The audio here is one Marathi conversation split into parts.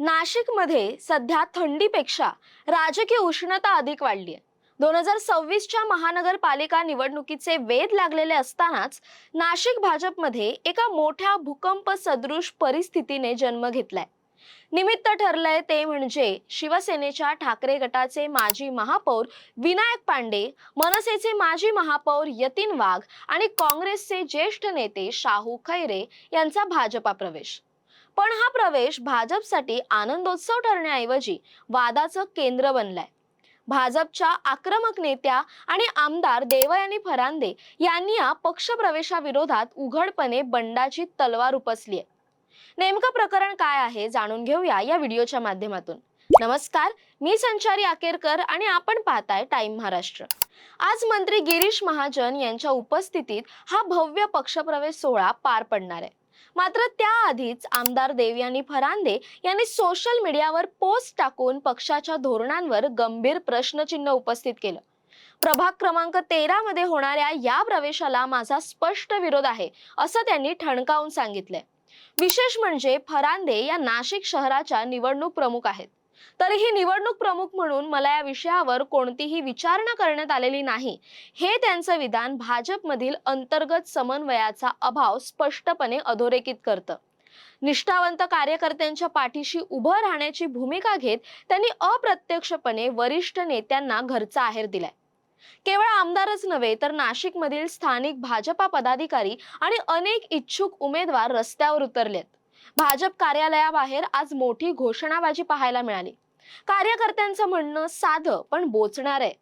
नाशिकमध्ये सध्या थंडीपेक्षा राजकीय उष्णता अधिक वाढली आहे. दोन हजार सव्वीसच्या महानगरपालिका निवडणुकीचे वेध लागलेले असतानाच नाशिक भाजपमध्ये एका मोठ्या भूकंप सदृश परिस्थितीने जन्म घेतलाय. निमित्त ठरलंय ते म्हणजे शिवसेनेच्या ठाकरे गटाचे माजी महापौर विनायक पांडे मनसेचे माजी महापौर यतीन वाघ आणि काँग्रेसचे ज्येष्ठ नेते शाहू खैरे यांचा भाजपा प्रवेश. पण हा प्रवेश भाजपसाठी आनंदोत्सव ठरण्याऐवजी वादाचं केंद्र बनलाय. भाजपच्या आक्रमक नेत्या आणि आमदार देवयानी फरांदे यांनी या पक्षप्रवेशाविरोधात उघडपणे बंडाची तलवार उपसली आहे नेमकं प्रकरण काय आहे जाणून घेऊया या व्हिडिओच्या माध्यमातून. नमस्कार मी संचारी आकेरकर आणि आपण पाहताय टाइम महाराष्ट्र. आज मंत्री गिरीश महाजन यांच्या उपस्थितीत हा भव्य पक्षप्रवेश सोहळा पार पडणार आहे. मात्र त्याआधीच आमदार देव यांनी फरांदे यांनी सोशल मीडियावर पोस्ट टाकून पक्षाच्या धोरणांवर गंभीर प्रश्नचिन्ह उपस्थित केलं. प्रभाग क्रमांक तेरा मध्ये होणाऱ्या या प्रवेशाला माझा स्पष्ट विरोध आहे असं त्यांनी ठणकावून सांगितलंय. विशेष म्हणजे फरांदे या नाशिक शहराच्या निवडणूक प्रमुख आहेत. तरीही निवडणूक प्रमुख म्हणून मला या विषयावर कोणतीही विचारणा करण्यात आलेली नाही. हे त्यांचं विधान भाजपमधील अंतर्गत समन्वयाचा अभाव स्पष्टपणे अधोरेखित करतं. निष्ठावंत कार्यकर्त्यांच्या पाठीशी उभं राहण्याची भूमिका घेत त्यांनी अप्रत्यक्षपणे वरिष्ठ नेत्यांना घरचा आहेर दिलाय. केवळ आमदारच नव्हे तर नाशिकमधील स्थानिक भाजपा पदाधिकारी आणि अनेक इच्छुक उमेदवार रस्त्यावर उतरलेत. भाजप कार्यालयाबाहेर आज मोठी घोषणाबाजी पाहायला मिळाली. कार्यकर्त्यांचं म्हणणं साधं पण बोचणार आहे.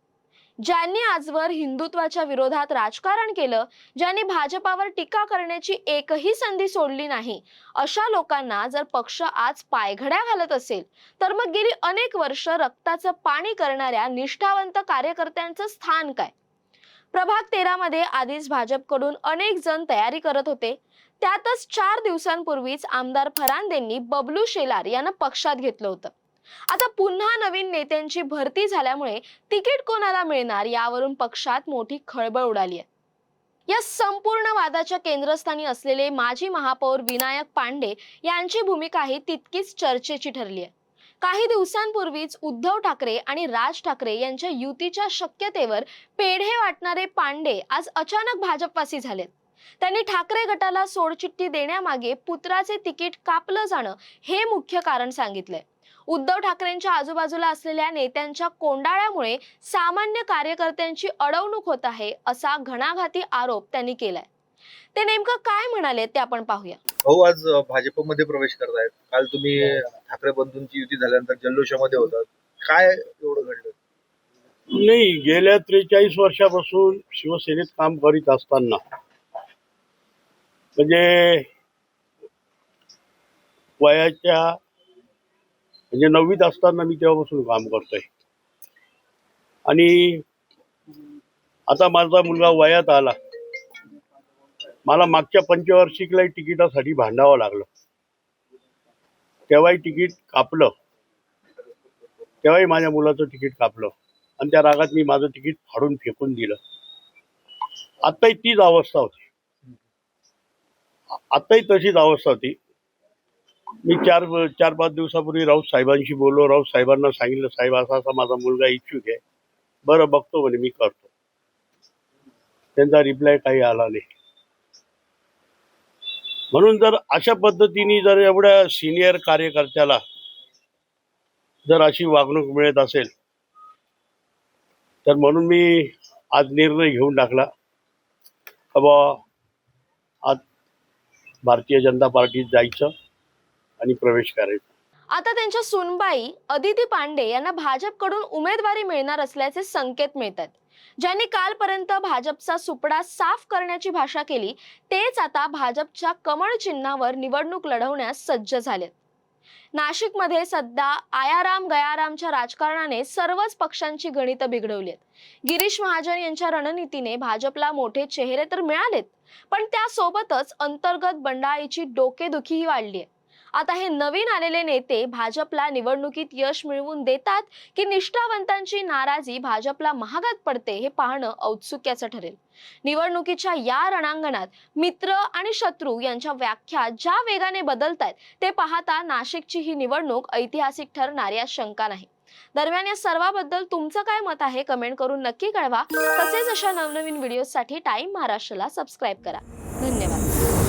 ज्यांनी आजवर हिंदुत्वाच्या विरोधात राजकारण केलं ज्यांनी भाजपावर टीका करण्याची एकही संधी सोडली नाही अशा लोकांना जर पक्ष आज पायघड्या घालत असेल तर मग गेली अनेक वर्ष रक्ताचं पाणी करणाऱ्या निष्ठावंत कार्यकर्त्यांचं स्थान काय? प्रभाग तेरा मध्ये आधीच भाजपकडून अनेक जण तयारी करत होते. त्यातच चार दिवसांपूर्वीच आमदार फरांदेंनी बबलू शेलार यांना पक्षात घेतलं होतं. आता पुन्हा नवीन नेत्यांची भरती झाल्यामुळे तिकीट कोणाला मिळणार यावरून पक्षात मोठी खळबळ उडाली आहे. या संपूर्ण वादाच्या केंद्रस्थानी असलेले माजी महापौर विनायक पांडे यांची भूमिकाही तितकीच चर्चेची ठरली आहे. काही दिवसांपूर्वीच उद्धव ठाकरे आणि राज ठाकरे यांच्या युतीच्या शक्यतेवर पेढे वाटणारे पांडे आज अचानक भाजपवासी झालेत. त्यांनी ठाकरे गटाला सोडचिठ्ठी देण्यामागे पुत्राचे तिकीट कापलं जाणं हे मुख्य कारण सांगितलंय. उद्धव ठाकरेंच्या आजूबाजूला असलेल्या नेत्यांच्या कोंडाळ्यामुळे सामान्य कार्यकर्त्यांची अडवणूक होत आहे असा घणाघाती आरोप त्यांनी केलाय. ते नेमकं काय म्हणाले ते आपण पाहूया. भाऊ आज अ, भाजपमध्ये प्रवेश करतायत. काल तुम्ही ठाकरे बंधूंची युती झाल्यानंतर जल्लोषामध्ये होतात काय एवढं घडलं? नाही गेल्या त्रेचाळीस वर्षापासून शिवसेनेत काम करीत असताना म्हणजे वयाच्या म्हणजे नववीत असताना मी तेव्हापासून काम करतोय. आणि आता माझा मुलगा वयात आला. मला मागच्या पंचवार्षिकलाही तिकिटासाठी भांडावं लागलं. तेव्हाही तिकीट कापलं. तेव्हाही माझ्या मुलाचं तिकीट कापलं. आणि त्या रागात मी माझं तिकीट फाडून फेकून दिलं. आत्ताही तीच अवस्था होती. आत्ताही तशीच अवस्था होती. मी चार चार पाच दिवसापूर्वी राऊत साहेबांशी बोललो. राऊत साहेबांना सांगितलं साहेब असा असा माझा मुलगा इच्छुक आहे. बरं बघतो म्हणे मी करतो. त्यांचा रिप्लाय काही आला नाही. म्हणून जर अशा पद्धतीने जर एवढ्या सिनियर कार्यकर्त्याला जर अशी वागणूक मिळत असेल तर म्हणून मी आज निर्णय घेऊन टाकला. बाबा आज भारतीय जनता पार्टीत जायचं आणि प्रवेश करायचा. आता त्यांच्या सुनबाई अदिती पांडे यांना भाजपकडून उमेदवारी मिळणार असल्याचे संकेत मिळतात. ज्यांनी कालपर्यंत भाजपचा सुपडा साफ करण्याची भाषा केली तेच आता भाजपच्या कमळ चिन्हावर निवडणूक लढवण्यास सज्ज झालेत. नाशिकमध्ये सध्या आयाराम गयारामच्या राजकारणाने सर्वच पक्षांची गणितं बिघडवली आहेत गिरीश महाजन यांच्या रणनीतीने भाजपला मोठे चेहरे तर मिळालेत पण त्यासोबतच अंतर्गत बंडाळीची डोकेदुखीही वाढली आहे आता हे नवीन आलेले नेते भाजपला निवडणुकीत यश मिळवून देतात की निष्ठावंतांची नाराजी भाजपला महागात पडते हे पाहणं औत्सुक्याचं ठरेल. निवडणुकीच्या या रणांगणात मित्र आणि शत्रू यांच्या व्याख्या ज्या वेगाने बदलत आहेत ते पाहता नाशिकची ही निवडणूक ऐतिहासिक ठरणार यात शंका नाही. दरम्यान या सर्वाबद्दल तुमचं काय मत आहे कमेंट करून नक्की कळवा. तसेच अशा नवनवीन व्हिडिओसाठी टाइम महाराष्ट्राला सबस्क्राईब करा. धन्यवाद.